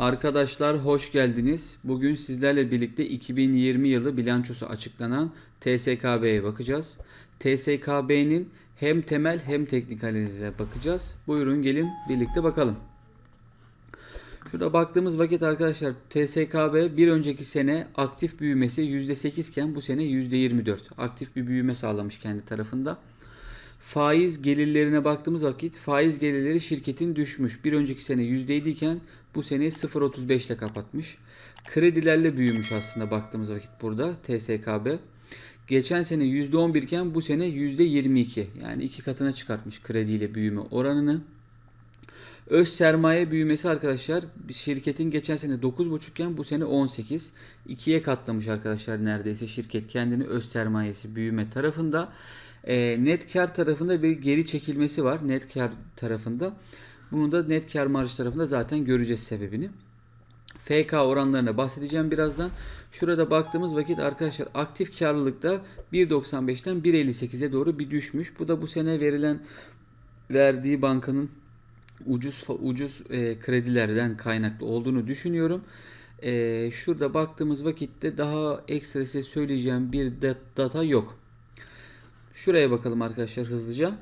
Arkadaşlar hoş geldiniz. Bugün sizlerle birlikte 2020 yılı bilançosu açıklanan TSKB'ye bakacağız. TSKB'nin hem temel hem teknik analizine bakacağız. Buyurun gelin birlikte bakalım. Şurada baktığımız vakit arkadaşlar TSKB bir önceki sene aktif büyümesi %8 iken bu sene %24. Aktif bir büyüme sağlamış kendi tarafında. Faiz gelirlerine baktığımız vakit faiz gelirleri şirketin düşmüş. Bir önceki sene %7 iken bu sene 0.35 ile kapatmış. Kredilerle büyümüş aslında baktığımız vakit burada TSKB. Geçen sene %11 iken bu sene %22. Yani iki katına çıkartmış krediyle büyüme oranını. Öz sermaye büyümesi arkadaşlar şirketin geçen sene 9.5 iken bu sene 18. 2'ye katlamış arkadaşlar neredeyse şirket kendini öz sermayesi büyüme tarafında. E, net kar tarafında bir geri çekilmesi var net kar tarafında. Bunu da net kar marjı tarafında zaten göreceğiz sebebini. FK oranlarına bahsedeceğim birazdan. Şurada baktığımız vakit arkadaşlar aktif karlılıkta 1.95'ten 1.58'e doğru bir düşmüş. Bu da bu sene verilen verdiği bankanın ucuz ucuz e, kredilerden kaynaklı olduğunu düşünüyorum. E, şurada baktığımız vakitte daha ekstra size söyleyeceğim bir data yok. Şuraya bakalım arkadaşlar hızlıca.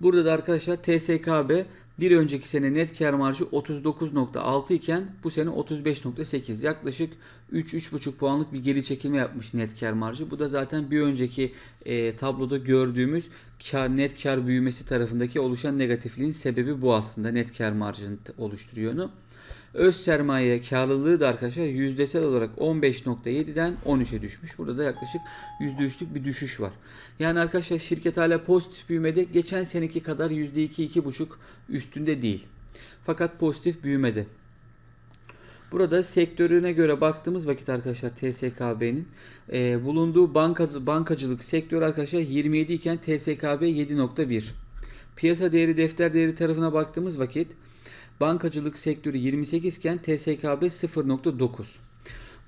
Burada da arkadaşlar TSKB bir önceki sene net kar marjı 39.6 iken bu sene 35.8 yaklaşık 3-3.5 puanlık bir geri çekilme yapmış net kar marjı. Bu da zaten bir önceki e, tabloda gördüğümüz kar net kar büyümesi tarafındaki oluşan negatifliğin sebebi bu aslında net kar marjını oluşturuyor onu. Öz sermaye karlılığı da arkadaşlar yüzdesel olarak 15.7'den 13'e düşmüş. Burada da yaklaşık %3'lük bir düşüş var. Yani arkadaşlar şirket hala pozitif büyümede. Geçen seneki kadar %2-2.5 üstünde değil. Fakat pozitif büyümede. Burada sektörüne göre baktığımız vakit arkadaşlar TSKB'nin e, bulunduğu banka, bankacılık sektörü arkadaşlar 27 iken TSKB 7.1. Piyasa değeri defter değeri tarafına baktığımız vakit Bankacılık sektörü 28 iken TSKB 0.9.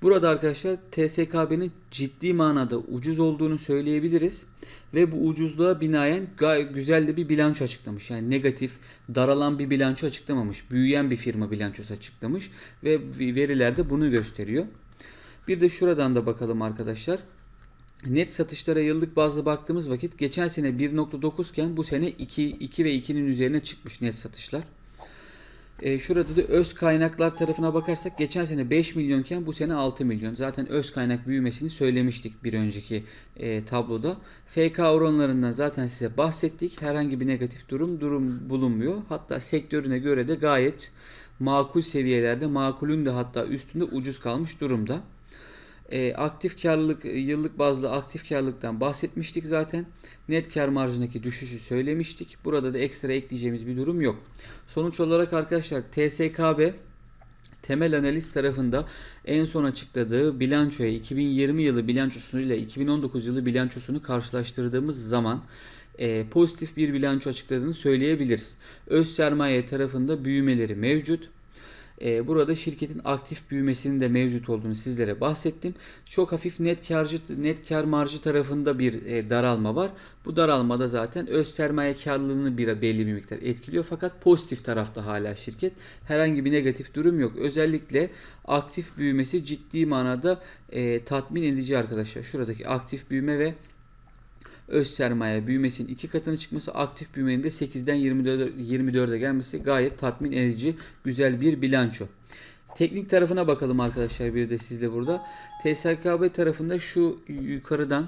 Burada arkadaşlar TSKB'nin ciddi manada ucuz olduğunu söyleyebiliriz. Ve bu ucuzluğa binaen gayet güzel de bir bilanço açıklamış. Yani negatif, daralan bir bilanço açıklamamış. Büyüyen bir firma bilançosu açıklamış. Ve veriler de bunu gösteriyor. Bir de şuradan da bakalım arkadaşlar. Net satışlara yıllık bazlı baktığımız vakit geçen sene 1.9 iken bu sene 2, 2 ve 2'nin üzerine çıkmış net satışlar. E, şurada da öz kaynaklar tarafına bakarsak geçen sene 5 milyonken bu sene 6 milyon. Zaten öz kaynak büyümesini söylemiştik bir önceki e, tabloda. FK oranlarından zaten size bahsettik. Herhangi bir negatif durum durum bulunmuyor. Hatta sektörüne göre de gayet makul seviyelerde, makulün de hatta üstünde ucuz kalmış durumda. E, aktif karlılık yıllık bazlı aktif karlılıktan bahsetmiştik zaten. Net kar marjındaki düşüşü söylemiştik. Burada da ekstra ekleyeceğimiz bir durum yok. Sonuç olarak arkadaşlar TSKB temel analiz tarafında en son açıkladığı bilançoya 2020 yılı bilançosuyla 2019 yılı bilançosunu karşılaştırdığımız zaman e, pozitif bir bilanço açıkladığını söyleyebiliriz. Öz sermaye tarafında büyümeleri mevcut. Ee, burada şirketin aktif büyümesinin de mevcut olduğunu sizlere bahsettim. Çok hafif net karcı net kar marjı tarafında bir e, daralma var. Bu daralmada zaten öz sermaye karlılığını bir belli bir miktar etkiliyor. Fakat pozitif tarafta hala şirket. Herhangi bir negatif durum yok. Özellikle aktif büyümesi ciddi manada e, tatmin edici arkadaşlar. Şuradaki aktif büyüme ve öz sermaye büyümesinin iki katına çıkması, aktif büyümenin de 8'den 24'e gelmesi gayet tatmin edici, güzel bir bilanço. Teknik tarafına bakalım arkadaşlar bir de sizle burada. TSKB tarafında şu yukarıdan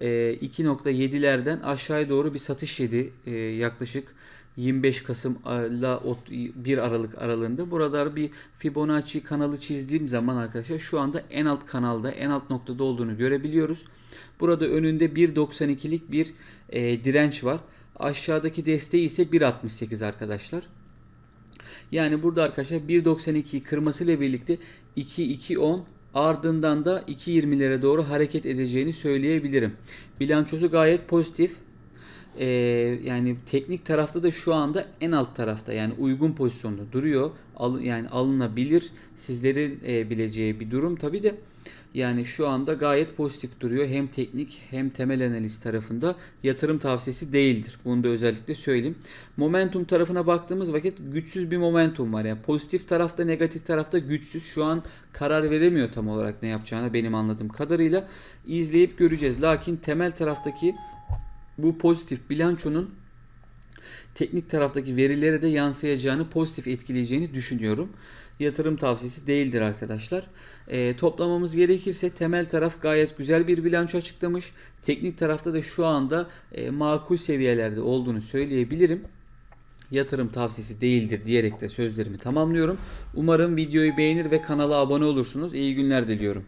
2.7'lerden aşağıya doğru bir satış yedi yaklaşık 25 Kasım ile 1 Aralık aralığında. Burada bir Fibonacci kanalı çizdiğim zaman arkadaşlar şu anda en alt kanalda, en alt noktada olduğunu görebiliyoruz. Burada önünde 1.92'lik bir e, direnç var. Aşağıdaki desteği ise 1.68 arkadaşlar. Yani burada arkadaşlar 1.92'yi kırmasıyla birlikte 2.210 ardından da 2.20'lere doğru hareket edeceğini söyleyebilirim. Bilançosu gayet pozitif. Ee, yani teknik tarafta da şu anda en alt tarafta yani uygun pozisyonda duruyor. Al, yani alınabilir sizlerin e, bileceği bir durum tabi de Yani şu anda gayet pozitif duruyor. Hem teknik hem temel analiz tarafında yatırım tavsiyesi değildir. Bunu da özellikle söyleyeyim. Momentum tarafına baktığımız vakit güçsüz bir momentum var. Yani pozitif tarafta negatif tarafta güçsüz. Şu an karar veremiyor tam olarak ne yapacağını benim anladığım kadarıyla. izleyip göreceğiz. Lakin temel taraftaki bu pozitif bilançonun teknik taraftaki verilere de yansıyacağını, pozitif etkileyeceğini düşünüyorum. Yatırım tavsiyesi değildir arkadaşlar. Ee, toplamamız gerekirse temel taraf gayet güzel bir bilanço açıklamış. Teknik tarafta da şu anda e, makul seviyelerde olduğunu söyleyebilirim. Yatırım tavsiyesi değildir diyerek de sözlerimi tamamlıyorum. Umarım videoyu beğenir ve kanala abone olursunuz. İyi günler diliyorum.